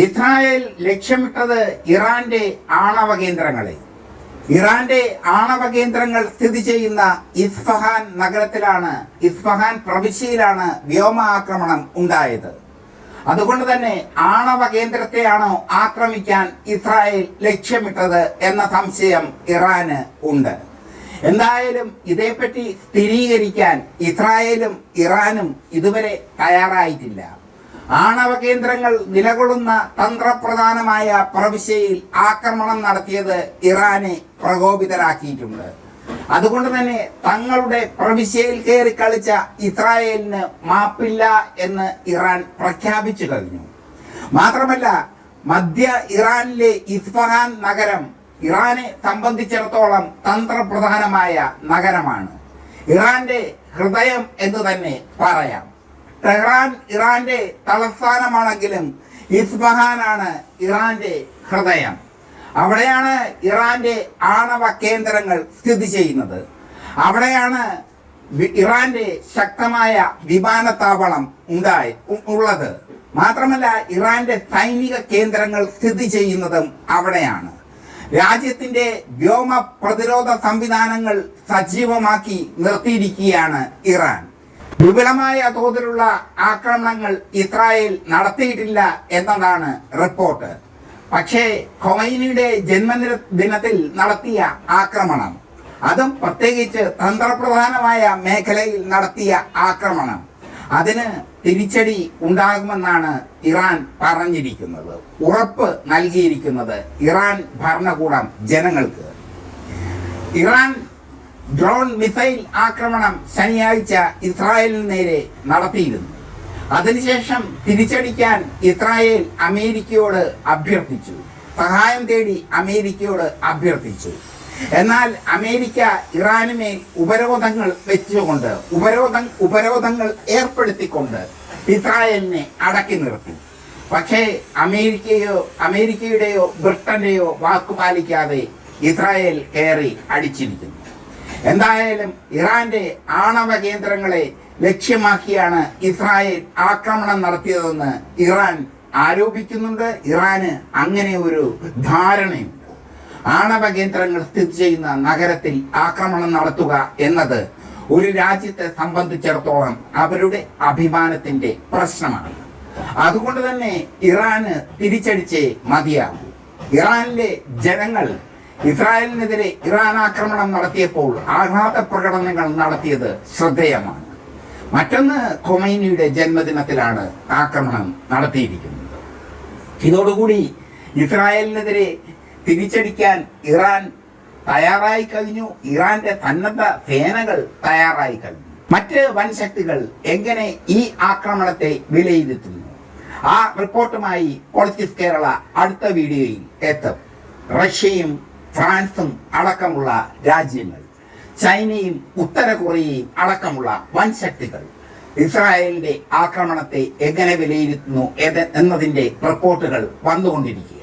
Israel ലക്ഷ്യമിട്ടത് ഇറാന്റെ ആണവ കേന്ദ്രങ്ങളെ. ഇറാന്റെ ആണവ കേന്ദ്രങ്ങൾ സ്ഥിതി ചെയ്യുന്ന ഇസ്ഫഹാൻ നഗരത്തിലാണ് ഇസ്ഫഹാൻ പ്രവിശ്യയിലാണ് വ്യോമ ആക്രമണം ഉണ്ടായത്. അതുകൊണ്ട് തന്നെ ആണവ കേന്ദ്രത്തെയാണോ ആക്രമിക്കാൻ ഇസ്രായേൽ ലക്ഷ്യമിട്ടത് എന്ന സംശയം ഇറാന് ഉണ്ട്. എന്തായാലും ഇതേപ്പറ്റി സ്ഥിരീകരിക്കാൻ ഇസ്രായേലും ഇറാനും ഇതുവരെ തയ്യാറായിട്ടില്ല. ആണവ കേന്ദ്രങ്ങൾ നിലകൊള്ളുന്ന തന്ത്രപ്രധാനമായ പ്രവിശ്യയിൽ ആക്രമണം നടത്തിയത് ഇറാനെ പ്രകോപിതരാക്കിയിട്ടുണ്ട്. അതുകൊണ്ട് തന്നെ തങ്ങളുടെ പ്രവിശ്യയിൽ കയറി കളിച്ച ഇസ്രായേലിന് മാപ്പില്ല എന്ന് ഇറാൻ പ്രഖ്യാപിച്ചു കഴിഞ്ഞു. മാത്രമല്ല മധ്യ ഇറാനിലെ ഇസ്ഫഹാൻ നഗരം ഇറാനെ സംബന്ധിച്ചിടത്തോളം തന്ത്രപ്രധാനമായ നഗരമാണ്. ഇറാന്റെ ഹൃദയം എന്ന് തന്നെ പറയാം. ടെഹ്റാൻ ഇറാന്റെ തലസ്ഥാനമാണെങ്കിലും ഇസ്ബഹാനാണ് ഇറാന്റെ ഹൃദയം. അവിടെയാണ് ഇറാന്റെ ആണവ കേന്ദ്രങ്ങൾ സ്ഥിതി ചെയ്യുന്നത്. അവിടെയാണ് ഇറാന്റെ ശക്തമായ വിമാനത്താവളം ഉണ്ടായി ഉള്ളത്. മാത്രമല്ല ഇറാന്റെ സൈനിക കേന്ദ്രങ്ങൾ സ്ഥിതി ചെയ്യുന്നതും അവിടെയാണ്. രാജ്യത്തിന്റെ വ്യോമ പ്രതിരോധ സംവിധാനങ്ങൾ സജീവമാക്കി നിർത്തിയിരിക്കുകയാണ് ഇറാൻ. വിപുലമായ തോതിലുള്ള ആക്രമണങ്ങൾ ഇസ്രായേൽ നടത്തിയിട്ടില്ല എന്നതാണ് റിപ്പോർട്ട്. പക്ഷേ ഖൊമൈനിയുടെ ജന്മദിന ദിനത്തിൽ നടത്തിയ ആക്രമണം അതും പ്രത്യേകിച്ച് തന്ത്രപ്രധാനമായ മേഖലയിൽ നടത്തിയ ആക്രമണം അതിന് തിരിച്ചടി ഉണ്ടാകുമെന്നാണ് ഇറാൻ പറഞ്ഞിരിക്കുന്നത്. ഉറപ്പ് നൽകിയിരിക്കുന്നത് ഇറാൻ ഭരണകൂടം ജനങ്ങൾക്ക്. ഇറാൻ ഡ്രോൺ മിസൈൽ ആക്രമണം ശനിയാഴ്ച ഇസ്രായേലിന് നേരെ നടത്തിയിരുന്നു. അതിനുശേഷം തിരിച്ചടിക്കാൻ ഇസ്രായേൽ അമേരിക്കയോട് അഭ്യർത്ഥിച്ചു. സഹായം തേടി അമേരിക്കയോട് അഭ്യർത്ഥിച്ചു. എന്നാൽ അമേരിക്ക ഇറാനുമേൽ ഉപരോധങ്ങൾ വെച്ചുകൊണ്ട് ഉപരോധ ഉപരോധങ്ങൾ ഏർപ്പെടുത്തിക്കൊണ്ട് ഇസ്രായേലിനെ അടക്കി നിർത്തി. പക്ഷേ അമേരിക്കയോ അമേരിക്കയുടെയോ ബ്രിട്ടന്റെയോ വാക്കുപാലിക്കാതെ ഇസ്രായേൽ കയറി അടിച്ചിരിക്കുന്നു. എന്തായാലും ഇറാന്റെ ആണവ കേന്ദ്രങ്ങളെ ലക്ഷ്യമാക്കിയാണ് ഇസ്രായേൽ ആക്രമണം നടത്തിയതെന്ന് ഇറാൻ ആരോപിക്കുന്നുണ്ട്. ഇറാന് അങ്ങനെ ഒരു ധാരണയുണ്ട്. ആണവ കേന്ദ്രങ്ങൾ സ്ഥിതി ചെയ്യുന്ന നഗരത്തിൽ ആക്രമണം നടത്തുക എന്നത് ഒരു രാജ്യത്തെ സംബന്ധിച്ചിടത്തോളം അവരുടെ അഭിമാനത്തിന്റെ പ്രശ്നമാണ്. അതുകൊണ്ട് തന്നെ ഇറാന് തിരിച്ചടിച്ചേ മതിയാകും. ഇറാനിലെ ജനങ്ങൾ ഇസ്രായേലിനെതിരെ ഇറാൻ ആക്രമണം നടത്തിയപ്പോൾ ആഘാത പ്രകടനങ്ങൾ നടത്തിയത് ശ്രദ്ധേയമാണ്. മറ്റൊന്ന് കൊമൈനിയുടെ ജന്മദിനത്തിലാണ് ആക്രമണം നടത്തിയിരിക്കുന്നത്. ഇതോടുകൂടി ഇസ്രായേലിനെതിരെ തിരിച്ചടിക്കാൻ ഇറാൻ തയ്യാറായി കഴിഞ്ഞു. ഇറാന്റെ സന്നദ്ധ സേനകൾ തയ്യാറായി കഴിഞ്ഞു. മറ്റ് വൻശക്തികൾ എങ്ങനെ ഈ ആക്രമണത്തെ വിലയിരുത്തുന്നു? ആ റിപ്പോർട്ടുമായി പൊളിറ്റിക്സ് കേരള അടുത്ത വീഡിയോയിൽ എത്തും. റഷ്യയും ഫ്രാൻസും അടക്കമുള്ള രാജ്യങ്ങൾ. ചൈനയും ഉത്തര കൊറിയയും അടക്കമുള്ള വൻശക്തികൾ. ഇസ്രായേലിന്റെ ആക്രമണത്തെ എങ്ങനെ വിലയിരുത്തുന്നു എന്നതിന്റെ റിപ്പോർട്ടുകൾ വന്നുകൊണ്ടിരിക്കുക